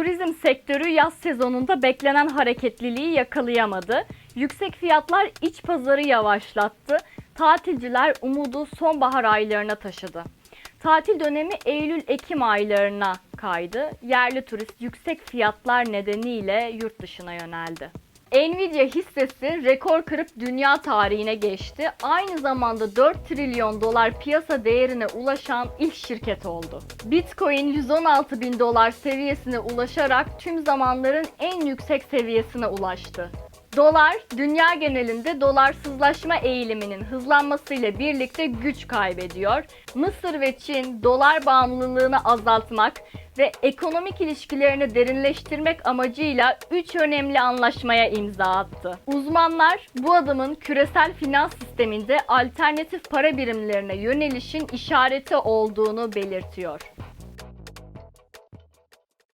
Turizm sektörü yaz sezonunda beklenen hareketliliği yakalayamadı. Yüksek fiyatlar iç pazarı yavaşlattı. Tatilciler umudu sonbahar aylarına taşıdı. Tatil dönemi Eylül-Ekim aylarına kaydı. Yerli turist yüksek fiyatlar nedeniyle yurt dışına yöneldi. Nvidia hissesi rekor kırıp dünya tarihine geçti. Aynı zamanda 4 trilyon dolar piyasa değerine ulaşan ilk şirket oldu. Bitcoin 116 bin dolar seviyesine ulaşarak tüm zamanların en yüksek seviyesine ulaştı. Dolar, dünya genelinde dolarsızlaşma eğiliminin hızlanmasıyla birlikte güç kaybediyor. Mısır ve Çin dolar bağımlılığını azaltmak ve ekonomik ilişkilerini derinleştirmek amacıyla 3 önemli anlaşmaya imza attı. Uzmanlar bu adımın küresel finans sisteminde alternatif para birimlerine yönelişin işareti olduğunu belirtiyor.